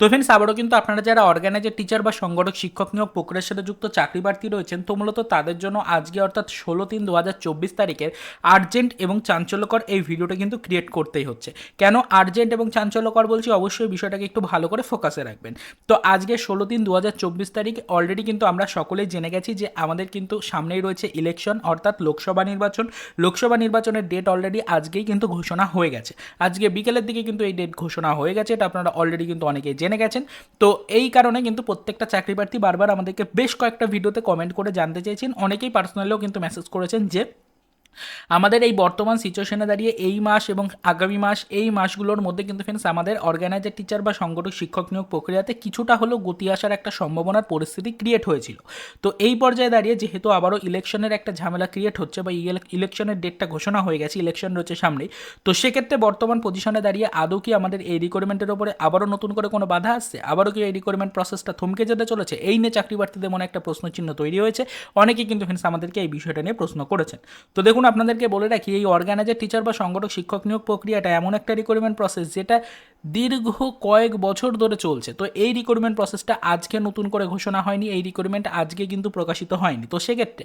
তো ফ্রেন্ডস আবারও কিন্তু আপনারা যারা অর্গানাইজার টিচার বা সংগঠক, শিক্ষক নিয়োগ প্রক্রিয়ার সাথে যুক্ত চাকরি প্রার্থী রয়েছেন, তো মূলত তাদের জন্য আজকে অর্থাৎ ষোলো তিন দু হাজার চব্বিশ তারিখের আর্জেন্ট এবং চাঞ্চল্যকর এই ভিডিওটা কিন্তু ক্রিয়েট করতেই হচ্ছে। কেন আর্জেন্ট এবং চাঞ্চল্যকর বলছি? অবশ্যই বিষয়টাকে একটু ভালো করে ফোকাসে রাখবেন। তো আজকে ষোলো তিন দু হাজার চব্বিশ তারিখ অলরেডি কিন্তু আমরা সকলেই জেনে গেছি যে আমাদের কিন্তু সামনেই রয়েছে ইলেকশন অর্থাৎ লোকসভা নির্বাচন। লোকসভা নির্বাচনের ডেট অলরেডি আজকেই কিন্তু ঘোষণা হয়ে গেছে। আজকে বিকেলের দিকে কিন্তু এই ডেট ঘোষণা হয়ে গেছে, এটা আপনারা অলরেডি কিন্তু অনেকেই জেনে গেছেন। তো এই কারণে কিন্তু প্রত্যেকটা চাকরি প্রার্থী বারবার আমাদেরকে বেশ কয়েকটা ভিডিওতে কমেন্ট করে জানতে চেয়েছেন। অনেকেই পার্সোনালিও কিন্তু মেসেজ করেছেন যে আমাদের এই বর্তমান সিচুয়েশনে দাঁড়িয়ে এই মাস এবং আগামী মাস, এই মাসগুলোর মধ্যে কিন্তু ফ্রেন্ডস আমাদের অর্গানাইজার টিচার বা সংগঠক, শিক্ষক নিয়োগ প্রক্রিয়াতে কিছুটা হলেও গতি আসার একটা সম্ভাবনার পরিস্থিতি ক্রিয়েট হয়েছিল। তো এই পর্যায়ে দাঁড়িয়ে যেহেতু আবারও ইলেকশনের একটা ঝামেলা ক্রিয়েট হচ্ছে বা ইলেকশনের ডেটটা ঘোষণা হয়ে গেছে ইলেকশন রয়েছে সামনেই, তো সেক্ষেত্রে বর্তমান পজিশনে দাঁড়িয়ে আদৌ কি আমাদের এই রিকোয়ারমেন্টের ওপরে আবারও নতুন করে কোনো বাধা আসছে? আবারও কি এই রিকোয়ারমেন্ট প্রসেসটা থমকে যেতে চলেছে? এই নিয়ে চাকরি প্রার্থীদের মনে একটা প্রশ্নচিহ্ন তৈরি হয়েছে। অনেকেই কিন্তু ফ্রেন্ডস আমাদেরকে এই বিষয়টা নিয়ে প্রশ্ন করেছেন। তো দেখুন আপনাদেরকে বলে রাখি, এই অর্গানাইজার টিচার বা সংগঠক, শিক্ষক নিয়োগ প্রক্রিয়াটা এমন একটা রিক্রুটমেন্ট প্রসেস যেটা দীর্ঘ কয়েক বছর ধরে চলছে। তো এই রিক্রুটমেন্ট প্রসেসটা আজকে নতুন করে ঘোষণা হয়নি, এই রিক্রুটমেন্ট আজকে কিন্তু প্রকাশিত হয়নি। তো সেক্ষেত্রে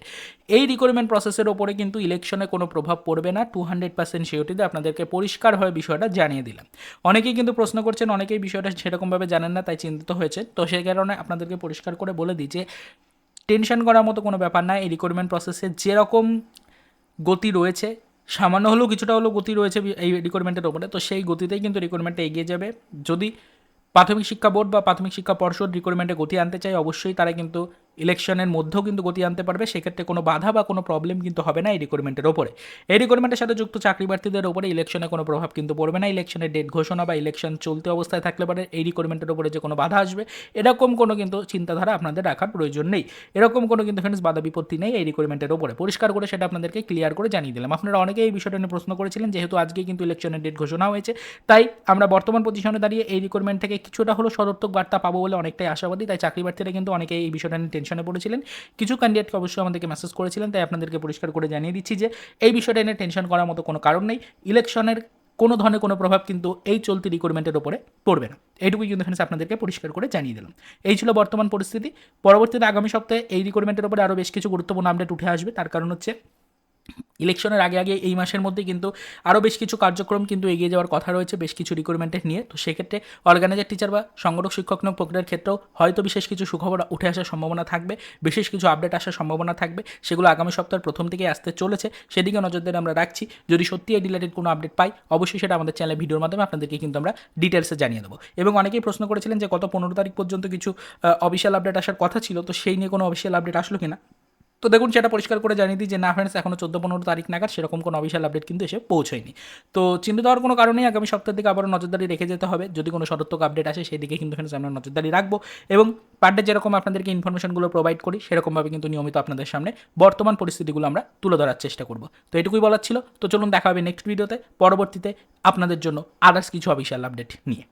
এই রিক্রুটমেন্ট প্রসেসের ওপরে কিন্তু ইলেকশনে কোনো প্রভাব পড়বে না। টু হান্ড্রেড পার্সেন্ট সিওটিতে আপনাদেরকে পরিষ্কারভাবে বিষয়টা জানিয়ে দিলাম। অনেকেই কিন্তু প্রশ্ন করছেন, অনেকেই বিষয়টা সেরকমভাবে জানেন না, তাই চিন্তিত হয়েছে। তো সেই কারণে আপনাদেরকে পরিষ্কার করে বলে দিই যে টেনশন করার মতো কোনো ব্যাপার না। এই রিক্রুটমেন্ট প্রসেসে যেরকম গতি রয়েছে। সামান্য হলেও কিছুটা হলেও গতি রয়েছে এই রিকোয়ারমেন্টের ওপরে। তো সেই গতিতেই কিন্তু রিকোয়ারমেন্টটা এগিয়ে যাবে। যদি প্রাথমিক শিক্ষা বোর্ড বা প্রাথমিক শিক্ষা পর্ষদ রিকোয়ারমেন্টে গতি আনতে চায়, অবশ্যই তারা কিন্তু ইলেকশনের মধ্যেও কিন্তু গতি আনতে পারবে, সেক্ষেত্রে কোনো বাধা বা কোনো প্রবলেম কিন্তু হবে না এই রিক্রুটমেন্টের ওপরে। এই রিক্রুটমেন্টের সাথে যুক্ত চাকরি প্রার্থীদের ওপরে ইলেকশনে কোনো প্রভাব কিন্তু পড়বে না। ইলেকশনের ডেট ঘোষণা বা ইলেকশন চলতে অবস্থায় থাকলে পারে, এই রিক্রুটমেন্টের ওপরে যে কোনো বাধা আসবে, এরকম কোনো কিন্তু চিন্তাধারা আপনাদের রাখার প্রয়োজন নেই। এরকম কোনো কিন্তু ফ্রেন্ডস বাধা বিপত্তি নেই এই রিক্রুটমেন্টের ওপরে। পরিষ্কার করে সেটা আপনাদেরকে ক্লিয়ার করে জানিয়ে দিলাম। আপনারা অনেকেই এই বিষয়টা নিয়ে প্রশ্ন করেছিলেন, যেহেতু আজকে কিন্তু ইলেকশনের ডেট ঘোষণা হয়েছে, তাই আমরা বর্তমান পজিশনে দাঁড়িয়ে এই রিক্রুটমেন্ট থেকে কিছুটা হলো সদর্থক বার্তা পাবো বলে অনেকটাই আশাবাদী। তাই চাকরি প্রার্থীরা কিন্তু অনেকেই এই বিষয়টা নিয়ে টেনশনে পড়েছিলেন। কিছু ক্যান্ডিডেটকে অবশ্যই আমাদেরকে মেসেজ করেছিলেন, তাই আপনাদেরকে পরিষ্কার করে জানিয়ে দিচ্ছি যে, এই বিষয়টা নিয়ে টেনশন করার মতো কোনো কারণ নেই। ইলেকশনের কোনো ধরনের কোনো প্রভাব কিন্তু এই চলতি রিক্রুটমেন্টের ওপরে পড়বে না। এইটুকুই কিন্তু ফ্রেন্ডস আপনাদেরকে পরিষ্কার করে জানিয়ে দিলাম। এই ছিল বর্তমান পরিস্থিতি। পরবর্তীতে আগামী সপ্তাহে এই রিক্রুটমেন্টের ওপরে আরও বেশ কিছু গুরুত্বপূর্ণ আপডেট উঠে আসবে। তার কারণ হচ্ছে ইলেকশনের আগে আগে এই মাসের মধ্যে কিন্তু আরও বেশ কিছু কার্যক্রম কিন্তু এগিয়ে যাওয়ার কথা রয়েছে, বেশ কিছু রিক্রুটমেন্টের নিয়ে। তো সেক্ষেত্রে অর্গানাইজার টিচার বা সংগঠক, শিক্ষক নিয়োগ প্রক্রিয়ার ক্ষেত্রেও হয়তো বিশেষ কিছু সুখবর উঠে আসার সম্ভাবনা থাকবে, বিশেষ কিছু আপডেট আসার সম্ভাবনা থাকবে। সেগুলো আগামী সপ্তাহের প্রথম থেকে আসতে চলেছে। সেদিকে নজর দিয়ে আমরা রাখছি। যদি সত্যি এই রিলেটেড কোনো আপডেট পাই, অবশ্যই সেটা আমাদের চ্যানেলে ভিডিওর মাধ্যমে আপনাদেরকে কিন্তু আমরা ডিটেলসে জানিয়ে দেবো। এবং অনেকেই প্রশ্ন করেছিলেন যে গত পনেরো তারিখ পর্যন্ত কিছু অফিসিয়াল আপডেট আসার কথা ছিল, তো সেই নিয়ে কোনো অফিসিয়াল আপডেট আসলো কিনা? তো দেখুন, সেটা পরিষ্কার করে জানিয়ে দিই যে, না ফ্রেন্ডস এখনও চোদ্দ পনেরো তারিখ নাগাদ সেরকম কোনো অফিসিয়াল আপডেট কিন্তু এসে পৌঁছয়নি। তো চিন্তিত হওয়ার কোনো কারণেই আগামী সপ্তাহের দিকে আবারও নজরদারি রেখে যেতে হবে। যদি কোনো সদর্থক আপডেট আসে সেই দিকে কিন্তু ফ্রেন্ডস আমরা নজরদারি রাখব। এবং পার ডে যেরকম আপনাদেরকে ইনফরমেশনগুলো প্রোভাইড করি, সেরকমভাবে কিন্তু নিয়মিত আপনাদের সামনে বর্তমান পরিস্থিতিগুলো আমরা তুলে ধরার চেষ্টা করব। তো এটুকুই বলার ছিল। তো চলুন দেখা হবে নেক্সট ভিডিওতে পরবর্তীতে আপনাদের জন্য আদার্স কিছু অফিসিয়াল আপডেট নিয়ে।